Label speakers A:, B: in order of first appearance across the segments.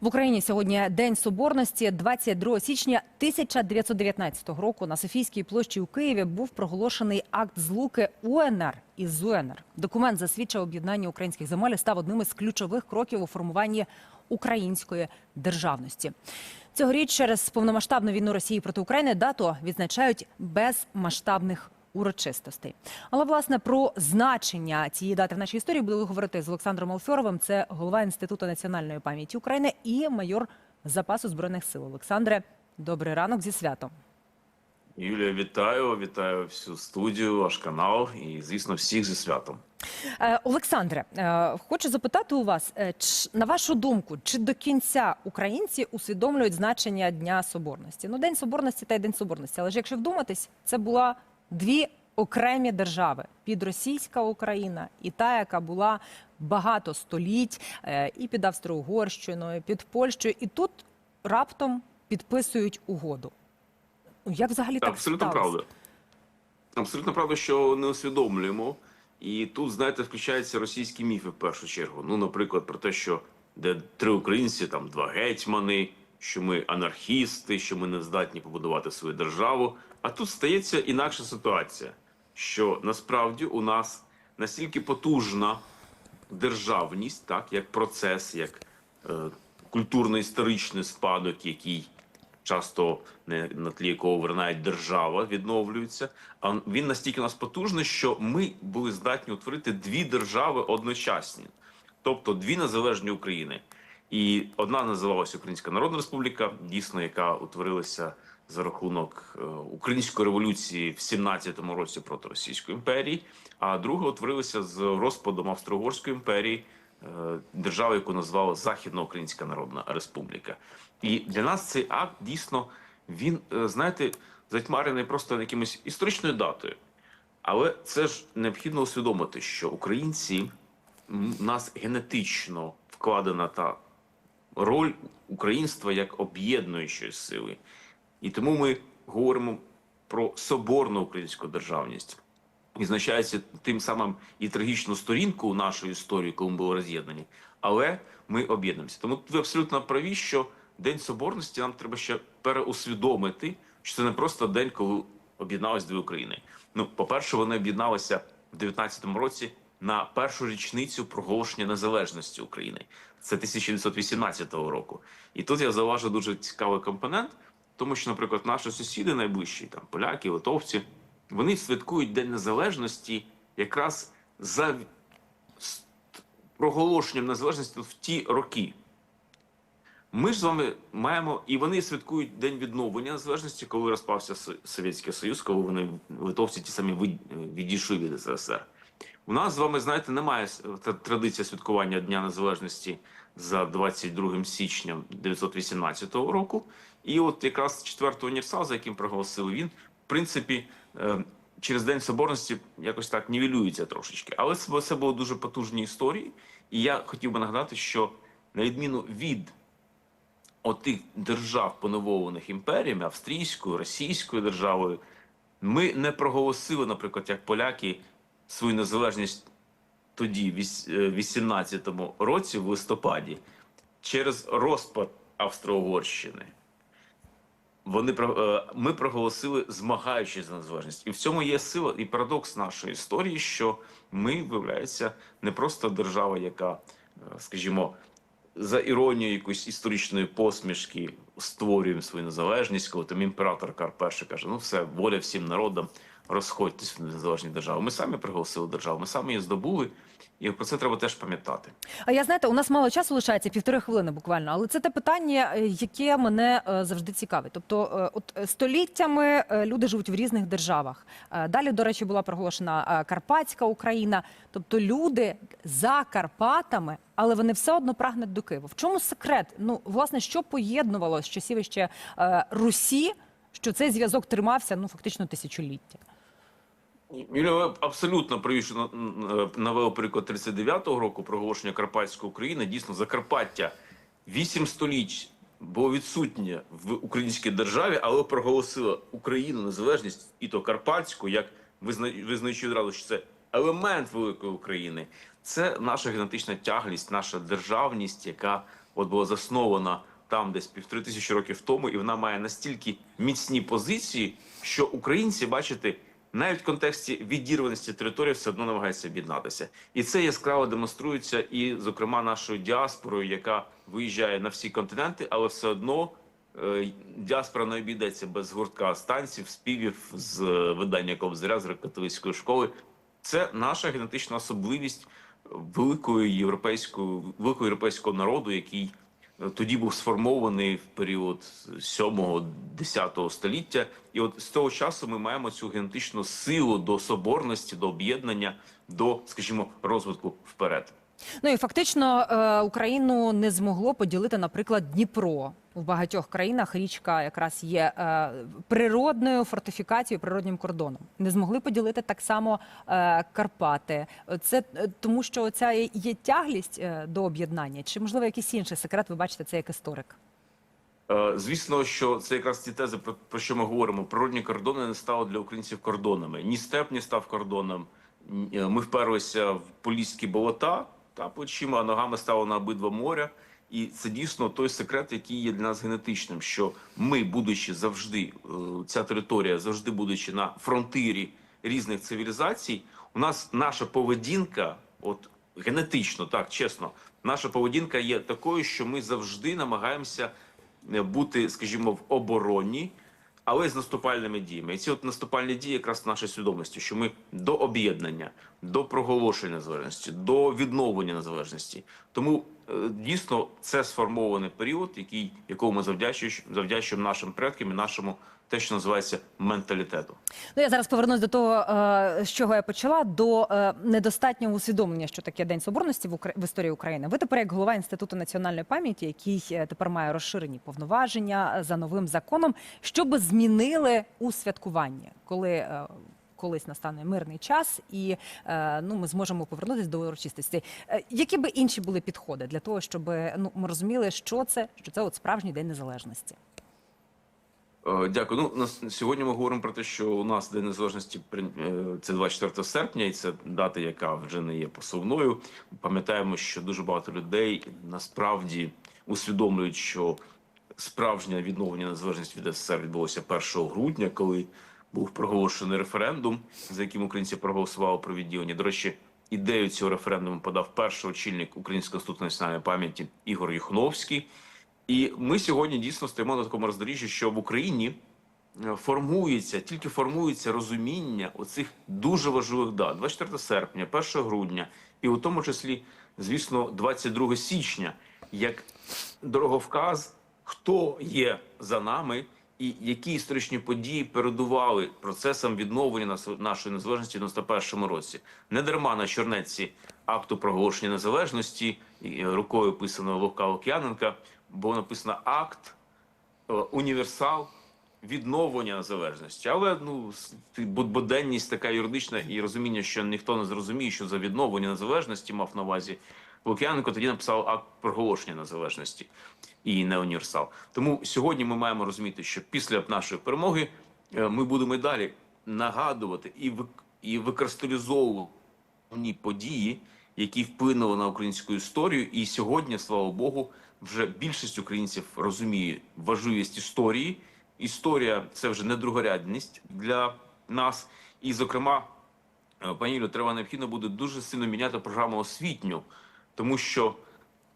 A: В Україні сьогодні День Соборності. 22 січня 1919 року на Софійській площі у Києві був проголошений акт злуки УНР із ЗУНР. Документ засвідчив об'єднання українських земель і став одним із ключових кроків у формуванні української державності. Цьогоріч через повномасштабну війну Росії проти України дату відзначають без масштабних урочистостей. Але власне про значення цієї дати в нашій історії будемо говорити з Олександром Алфьоровим. Це голова інституту національної пам'яті України і майор запасу збройних сил. Олександре, добрий ранок зі святом.
B: Юлія, вітаю, вітаю всю студію, ваш канал і, звісно, всіх зі святом.
A: Е, Олександре, е, хочу запитати у вас, е, на вашу думку, чи до кінця українці усвідомлюють значення Дня Соборності? Ну, День Соборності та й День Соборності. Але ж якщо вдуматись, це була дві окремі держави: підросійська Україна і та, яка була багато століть, е, і під Австро-Угорщиною, під Польщею, і тут раптом підписують угоду. Ну, Як взагалі так
B: Абсолютно
A: сталося?
B: правда. Абсолютно правда, що не усвідомлюємо. І тут, знаєте, включаються російські міфи в першу чергу. Ну, наприклад, про те, що де три українці, там два гетьмани, що ми анархісти, що ми не здатні побудувати свою державу. А тут стається інакша ситуація, що насправді у нас настільки потужна державність, так як процес, як е, культурно-історичний спадок, який часто не на тлі якого виринають держава, відновлюється. А він настільки у нас потужний, що ми були здатні утворити дві держави одночасні, тобто дві незалежні України. І одна називалася Українська Народна Республіка, дійсно, яка утворилася за рахунок е, української революції в 17-му році проти Російської імперії, а друга утворилася з розпадом Австро-Угорської імперії, е, держави, яку назвали Західноукраїнська Народна Республіка. І для нас цей акт дійсно він, е, знаєте, затьмарений просто якимось історичною датою. Але це ж необхідно усвідомити, що українці в нас генетично вкладена та роль українства як об'єднуючої сили. І тому ми говоримо про соборну українську державність. Відзначається тим самим і трагічну сторінку нашої історії, коли ми були роз'єднані, але ми об'єднуємося. Тому ви абсолютно праві, що День Соборності нам треба ще переусвідомити, що це не просто день, коли об'єдналися дві України. Ну, по-перше, вони об'єдналися в 19-му році на першу річницю проголошення незалежності України. Це 1918 року. І тут я зауважу дуже цікавий компонент, тому що, наприклад, наші сусіди найближчі, там поляки, литовці, вони святкують День Незалежності якраз за проголошенням незалежності в ті роки. Ми ж з вами маємо, і вони святкують День відновлення незалежності, коли розпався Совєтський Союз, коли вони литовці ті самі відійшли від СРСР. У нас з вами, знаєте, немає традиції святкування Дня Незалежності за 22 січня 1918 року. І от якраз четвертий універсал, за яким проголосили він, в принципі, е, через День Соборності якось так нівелюється трошечки. Але це, були дуже потужні історії. І я хотів би нагадати, що на відміну від отих держав, поневолених імперіями, австрійською, російською державою, ми не проголосили, наприклад, як поляки, свою незалежність тоді, в е, 18-му році, в листопаді, через розпад Австро-Угорщини. Вони е, ми проголосили змагаючись за незалежність, і в цьому є сила і парадокс нашої історії, що ми, виявляється, не просто держава, яка, е, скажімо, за іронією якоїсь історичної посмішки створюємо свою незалежність, коли там імператор Кар І каже: ну все, воля всім народам, розходьтесь в незалежні держави. Ми самі приголосили державу, ми самі її здобули, і про це треба теж пам'ятати.
A: А я знаєте, у нас мало часу лишається півтори хвилини буквально, але це те питання, е, яке мене е, завжди цікавить. Тобто, е, от століттями люди живуть в різних державах. Далі, до речі, була проголошена Карпатська Україна. Тобто люди за Карпатами, але вони все одно прагнуть до Києва. В чому секрет? Ну, власне, що поєднувало з часів ще Русі, що цей зв'язок тримався ну фактично тисячоліття?
B: Юлія, абсолютно праві, на- приклад 39-го року проголошення Карпатської України. Дійсно, Закарпаття вісім століть було відсутнє в українській державі, але проголосила Україну незалежність і то Карпатську, як визна- визнаючи одразу, що це елемент великої України. Це наша генетична тяглість, наша державність, яка от була заснована там десь півтори тисячі років тому, і вона має настільки міцні позиції, що українці, бачите, навіть в контексті відірваності території все одно намагаються об'єднатися, і це яскраво демонструється, і зокрема нашою діаспорою, яка виїжджає на всі континенти, але все одно е, діаспора не обійдеться без гуртка станців, співів з е, видання Кобзаря з католицької школи. Це наша генетична особливість великої європейської великого європейського народу, який тоді був сформований в період 7-10 століття, і от з того часу ми маємо цю генетичну силу до соборності, до об'єднання, до, скажімо, розвитку вперед.
A: Ну і фактично е, Україну не змогло поділити, наприклад, Дніпро. У багатьох країнах річка якраз є е, природною фортифікацією, природнім кордоном. Не змогли поділити так само е, Карпати. Це тому, що ця є тяглість до об'єднання, чи можливо якийсь інший секрет? Ви бачите це як історик?
B: Звісно, що це якраз ті тези, про, що ми говоримо. Природні кордони не стали для українців кордонами. Ні степ не став кордоном. Ми вперлися в поліські болота та плечима, а ногами стали на обидва моря. І це дійсно той секрет, який є для нас генетичним. Що ми, будучи завжди, е, ця територія, завжди будучи на фронтирі різних цивілізацій, у нас наша поведінка, от генетично, так чесно, наша поведінка є такою, що ми завжди намагаємося е, бути, скажімо, в обороні, але з наступальними діями. І ці от наступальні дії якраз в свідомості, що ми до об'єднання, до проголошення незалежності, до відновлення незалежності. Тому е, дійсно це сформований період, який якому ми завдячуємо, завдячуємо нашим предкам і нашому те, що називається менталітету.
A: Ну я зараз повернусь до того, е, з чого я почала, до е, недостатнього усвідомлення, що таке День Соборності в, історії України. Ви тепер як голова інституту національної пам'яті, який е, тепер має розширені повноваження за новим законом, що би змінили у святкуванні, коли. Колись настане мирний час, і ну ми зможемо повернутися до урочистості. Які би інші були підходи для того, щоб ну ми розуміли, що це, що це от справжній день незалежності?
B: Е, Дякую. Ну на сьогодні ми говоримо про те, що у нас День Незалежності е, це 24 серпня, і це дата, яка вже не є посувною. Пам'ятаємо, що дуже багато людей насправді усвідомлюють, що справжнє відновлення незалежності від СССР відбулося 1 грудня, коли був проголошений референдум, за яким українці проголосували про відділення. До речі, ідею цього референдуму подав перший очільник Українського інституту національної пам'яті Ігор Юхновський. І ми сьогодні дійсно стоїмо на такому роздоріжжі, що в Україні е, формується, тільки формується розуміння оцих дуже важливих дат: 24 серпня, 1 грудня, і у тому числі, звісно, 22 січня, як дороговказ, хто є за нами. І які історичні події передували процесам відновлення нашої незалежності в 91 році? Не дарма на чорнеці акту проголошення незалежності рукою писаного Вовка Лук'яненка було написано акт е, універсал відновлення незалежності. Але ну буденність така юридична і розуміння, що ніхто не зрозуміє, що за відновлення незалежності мав на увазі Лук'яненко. Тоді написав акт проголошення незалежності і не універсал. Тому сьогодні ми маємо розуміти, що після нашої перемоги е, ми будемо і далі нагадувати і і викристалізовувати події, які вплинули на українську історію. І сьогодні, слава Богу, вже більшість українців розуміє важливість історії. Історія це вже не другорядність для нас. І, зокрема, е, пані Юлю, треба необхідно буде дуже сильно міняти програму освітню, тому що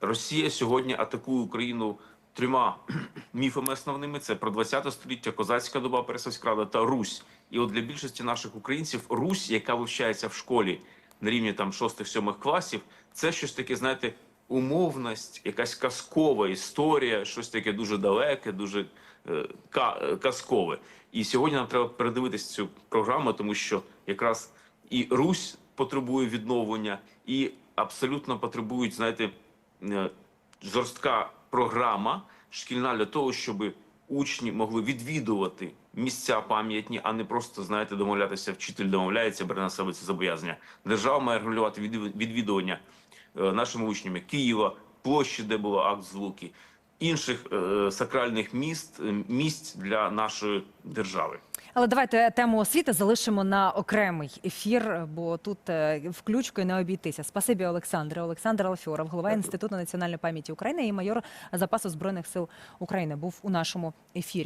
B: Росія сьогодні атакує Україну трьома міфами основними: це про 20 століття, козацька доба, Пересовська рада та Русь. І от для більшості наших українців Русь, яка вивчається в школі на рівні там 6-7 класів, це щось таке, знаєте, умовність, якась казкова історія, щось таке дуже далеке, дуже е, е, казкове. І сьогодні нам треба передивитися цю програму, тому що якраз і Русь потребує відновлення, і абсолютно потребують, знаєте, е, жорстка програма шкільна для того, щоб учні могли відвідувати місця пам'ятні, а не просто знаєте, домовлятися. Вчитель домовляється, бере на себе це зобов'язання. Держава має регулювати відвід- відвідування нашими учнями Києва, площі, де було акт злуки, інших е, сакральних міст, е, місць для нашої держави.
A: Але давайте тему освіти залишимо на окремий ефір, бо тут е, включкою не обійтися. Спасибі, Олександре. Олександр Алфьоров, голова Інституту національної пам'яті України і майор запасу збройних сил України, був у нашому ефірі.